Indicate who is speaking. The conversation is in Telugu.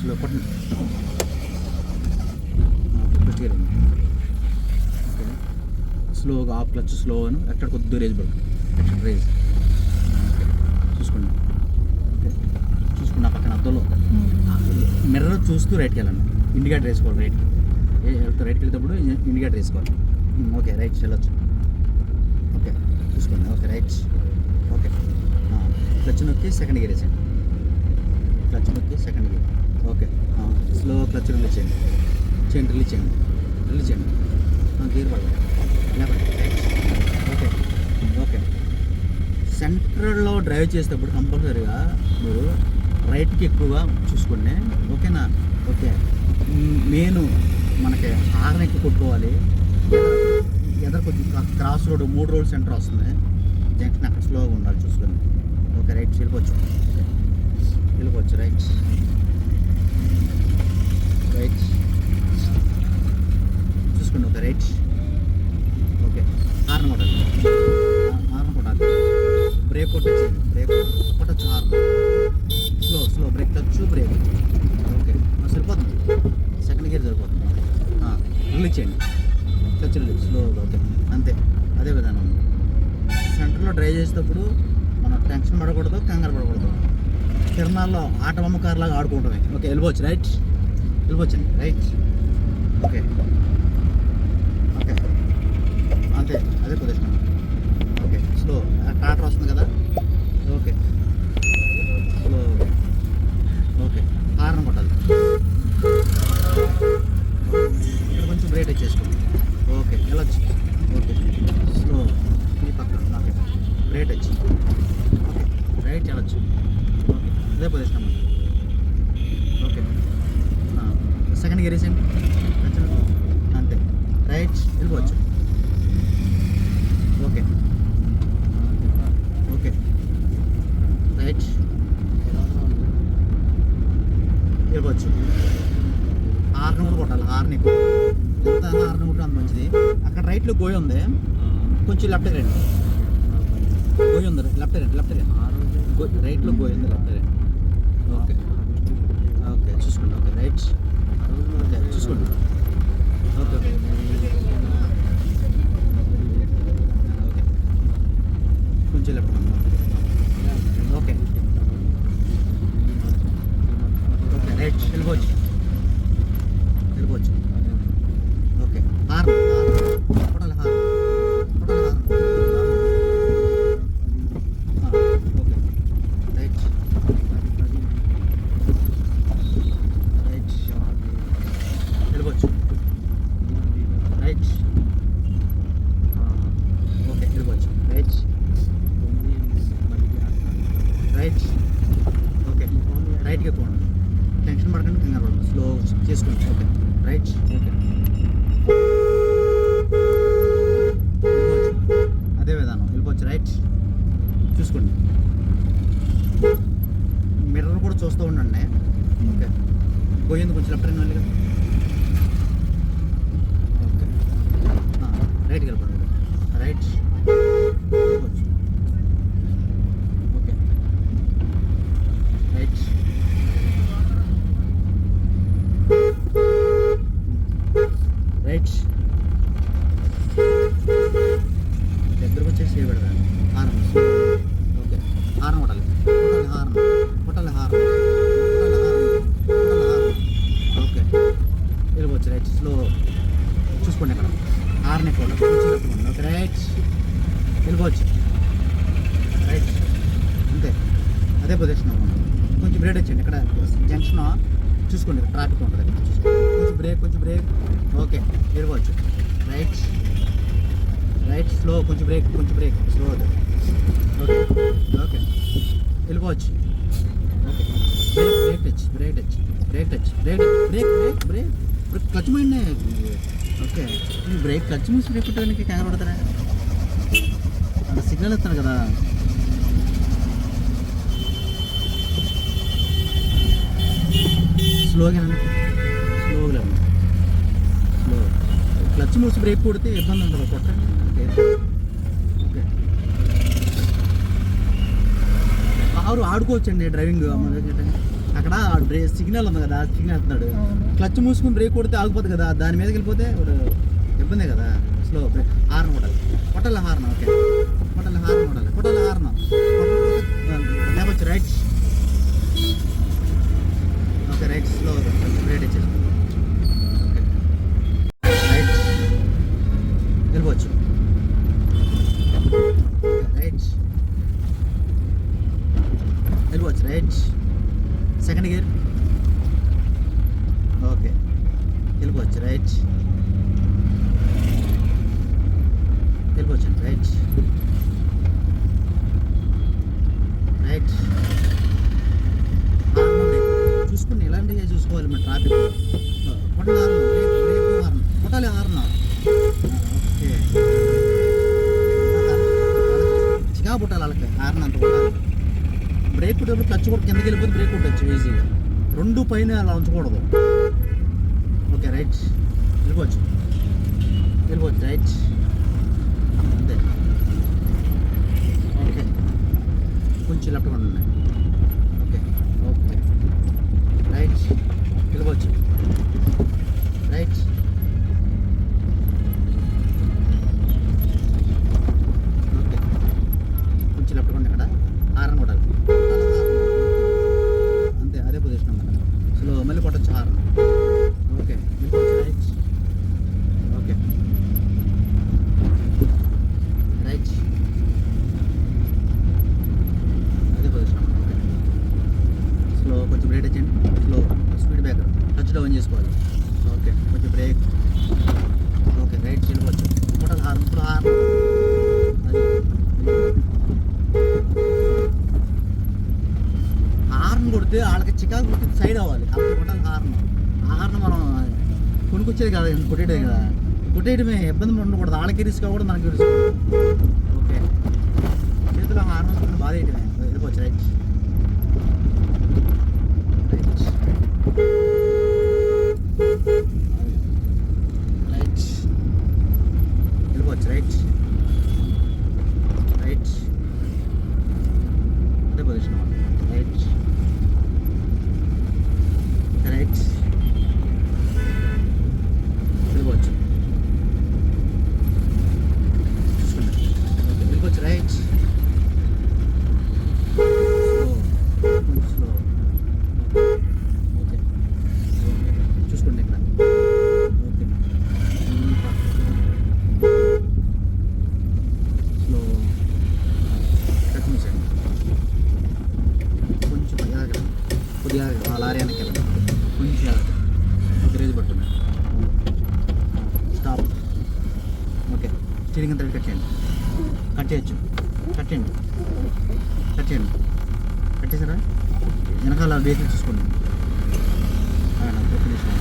Speaker 1: స్లో కొట్టండి ఫస్ట్ గేర్ ఓకే స్లోగా ఆఫ్ క్లచ్ స్లో అని ఎక్కడ కొద్దిగా రేజ్ పడుతుంది. ఎక్కడ రేజ్. ఓకే. చూసుకోండి ఓకే పక్కన అద్దంలో. మిర్రర్ చూస్తూ రైట్కి వెళ్ళండి. ఇండికేటర్ వేసుకోవాలి రైట్కి. ఏ వెళ్తా రైట్కి వెళ్ళేటప్పుడు ఇండికేటర్ వేసుకోవాలి. ఓకే రైట్ వెళ్ళచ్చు. ఓకే చూసుకోండి ఓకే రైట్. ఓకే. క్లచ్ నొక్కి సెకండ్ గేర్ వేసేయండి. క్లచ్ నొక్కి second gear. Okay. Slow clutch release చేయండి చేయండి రిలీజ్ చేయండి. రిలీజ్ చేయండి. ఆ, గేర్ ఓకే. ఓకే. సెంటర్లో డ్రైవ్ చేసేటప్పుడు కంపల్సరీగా మీరు రైట్కి ఎక్కువగా చూసుకోండి. ఓకేనా? ఓకే. నేను మనకి హార్న్ ఎక్కువ కొట్టుకోవాలి. ఎదర కొంచెం క్రాస్ రోడ్ మూడు రోడ్ సెంటర్ వస్తుంది. జంక్షన్ అక్కడ స్లోగా ఉండాలి చూసుకోండి ఓకే రైట్ వెళ్ళిపోవచ్చు వెళ్ళిపోవచ్చు రైట్ రైట్ చూసుకోండి ఓకే రైట్ ఓకే హార్న్ కొట్టాలి హార్న్ కొట్టాలి బ్రేక్ కొట్టచ్చు బ్రేక్ కొట్టచ్చు horn slow slow brake okay సరిపోతుంది. సెకండ్ గేర్ సరిపోతుంది. రిలీజ్ చేయండి. టచ్ రిలీజ్ స్లో ఓకే అంతే. అదే విధానం. సెంటర్లో డ్రైవ్ చేసేటప్పుడు మనం టెన్షన్ పడకూడదు కంగారు పడకూడదు. తిరణాల్లో ఆట బొమ్మ కార్లాగా ఆడుకుంటామే. ఓకే వెళ్ళిపోవచ్చు రైట్ వెళ్ళిపోవచ్చండి రైట్ ఓకే. ఓకే. అంతే అదే పొజిషన్ ఓకే స్లో టాటర్ వస్తుంది కదా? ఓకే స్లో ఓకే హార్న్ కొట్టాలి. కొంచెం బ్రేక్ వచ్చేసుకోండి ఓకే వెళ్ళొచ్చు ఓకే స్లో మీ పక్కన. ఓకే బ్రేక్ వచ్చి ఓకే రైట్ వెళ్ళొచ్చు ఓకే అదే పొజిషన్ ఓకే సెకండ్ గేర్ అంతే. రైట్ వెళ్ళిపోవచ్చు ఓకే ఓకే రైట్ వెళ్ళిపోవచ్చు హార్న్ కూడా కొట్టాలి హార్న్ ఎక్కువ ఎంత? హార్న్ కొట్టే అంత మంచిది. అక్కడ రైట్లో గోయి ఉంది. కొంచెం లెఫ్ట్ రండి గోయి ఉంది. లెఫ్ట్ రండి లెఫ్ట్ రండి రైట్లో గోయ ఉంది లెఫ్ట్ రండి ఓకే. ఓకే చూసుకోండి. Okay right. ఓకే చూసుకోండి ఓకే ఓకే ఓకే కొంచెం లెఫ్ట్ ఓకే ఓకే రైట్ వెళ్ళిపోవచ్చు వెళ్ళిపోవచ్చు ఓకే హార్న్ హార్న్ కొట్టాలి హార్న్ కొట్టాలి హార్న్ ఓకే రైట్ రైట్ వెళ్ళిపోవచ్చు రైట్ ఓకే వెళ్ళిపోవచ్చు రైట్ రైట్ ఓకే రైట్కి ఎక్కువ ఉండండి టెన్షన్ పడకండి కంగారు పడకండి స్లో చేసుకోండి ఓకే రైట్ ఓకే వెళ్ళిపోవచ్చు అదే విధానం వెళ్ళిపోవచ్చు రైట్ చూసుకోండి మిర్రర్ కూడా చూస్తూ ఉండండి ఓకే పోయింది కొంచెం లెఫ్ట్ రండి మళ్ళీ ఓకే రైట్కి వెళ్ళిపోండి రైట్ వెళ్ళిపోవచ్చు okay right right horn okay. Horn కొట్టాలి. హారం. కొట్టాలి హారం. ఓకే. వెళ్ళిపోవచ్చు. రైట్. స్లో. చూసుకోండి ఇక్కడ హార్న్ ఎక్కువ ఉండాలి. ఓకే. రైట్. వెళ్ళిపోవచ్చు. రైట్. అంతే. అదే పొజిషన్ కొంచెం బ్రేక్ వచ్చండి ఇక్కడ జంక్షన్ చూసుకోండి. ట్రాఫిక్ ఉంటుంది. కొంచెం బ్రేక్ కొంచెం బ్రేక్ ఓకే. వెళ్ళిపోవచ్చు. రైట్. రైట్ స్లో కొంచెం బ్రేక్ కొంచెం బ్రేక్ స్లో ఓకే ఓకే వెళ్ళిపోవచ్చు okay brake touch brake touch brake touch brake brake brake brake brake clutch mind okay ఈ బ్రేక్ క్లచ్ మిస్ బ్రేక్ పెట్టడానికి క్యాన్ పడతారా అంటే సిగ్నల్ ఇస్తాను కదా. స్లోగా స్లోగా స్లో క్లచ్ మూసి బ్రేక్ కొడితే ఇబ్బంది ఉండదు. కొట్టండి అంతే. ఓకే కారు ఆడుకోవచ్చండి డ్రైవింగ్ అక్కడ సిగ్నల్ ఉంది కదా సిగ్నల్ వెళ్తున్నాడు
Speaker 2: అవును.
Speaker 1: క్లచ్ మూసుకుని బ్రేక్ కొడితే ఆగిపోతుంది కదా దాని మీదకి వెళ్ళిపోతే ఒక ఇబ్బందే కదా. స్లో బ్రేక్ హార్న్ కొట్టాలి. కొట్టాలి హార్న్ ఓకే. కొట్టాలి హార్న్ కొట్టాలి. కొట్టాలి హార్న్. లేకపోతే రైట్. Second okay. వెళ్ళిపోవచ్చు రైట్. వెళ్ళిపోవచ్చు రైట్. రైట్. చూసుకుని ఇలాంటివి చూసుకోవాలి మన ట్రాఫిక్ కొట్టాలి హార్న్ కొట్టాలి హార్న్ ఓకే. చిగా పుట్టాలి వాళ్ళకి. హార్న్ అంత కొట్టాలి. బ్రేక్ కొట్టేప్పుడు క్లచ్ కూడా కిందకి వెళ్ళిపోతే బ్రేక్ ఉండొచ్చు ఈజీగా. రెండు పైన అలా ఉంచకూడదు. Okay right. వెళ్ళిపోవచ్చు. వెళ్ళిపోవచ్చు రైట్. అంతే. ఓకే. కొంచెం లెఫ్ట్ ఉండండి ఓకే ఓకే రైట్ వెళ్ళిపోవచ్చు రైట్ ఓకే కొంచెం లెఫ్ట్ ఉండండి ఇక్కడ హారన్ కొట్టాలి అంతే అదే పొజిషన్ అన్నమాట స్లో మళ్ళీ కొట్టచ్చు హారన్ ఓకే వెళ్ళిపోవచ్చు రైట్ ఓకే రైట్ అదే పొజిషన్ ఓకే స్లో కొంచెం బ్రేక్ వచ్చేయండి slow speed breaker touch down చేసుకోవాలి ఓకే కొంచెం బ్రేక్ ఓకే రైట్ వెళ్ళిపోవచ్చు కొట్టాలి హార్న్ ఇప్పుడు హార్న్ అది. హార్న్ కొడితే వాళ్ళకి చికాకు కొట్టి సైడ్ అవ్వాలి అప్పుడు కొట్టాలి హార్న్ ఆ హార్న్ మనం కొనుక్కొచ్చేది కదా కొట్టేదే కదా. కొట్టేయడమే ఇబ్బంది ఉండకూడదు. వాళ్ళకి రిస్క్ అవ్వకూడదు మనకి రిస్క్ ఓకే. చేతిలో వస్తుంది బాధ వేయటమే. వెళ్ళిపోవచ్చు రైట్ రైట్ వెళ్ళిపోవచ్చు రైట్ రైట్ అదే పొజిషన్ రైట్ రైట్ వెళ్ళిపోవచ్చు చూసుకోండి ఓకే వెళ్ళిపోవచ్చు రైట్ స్లో కొంచెం స్లో ఓకే ఓకే చూసుకోండి ఇక్కడ ఓకే స్లో కట్ చేయండి కొంచెం ఎలాగ కొద్దిగా ఆ లారీ వెనక్కి వెళ్ళండి కొంచెం ఎలాగ ఒక రేజ్ పట్టున్నాయి స్టాప్ ఓకే స్టీరింగ్ అంతా కట్ చేయండి కట్ చేయొచ్చు కట్ చేయండి కట్టేసారా వెనకాల వెహికల్ చూసుకోండి. ఒక నిమిషం.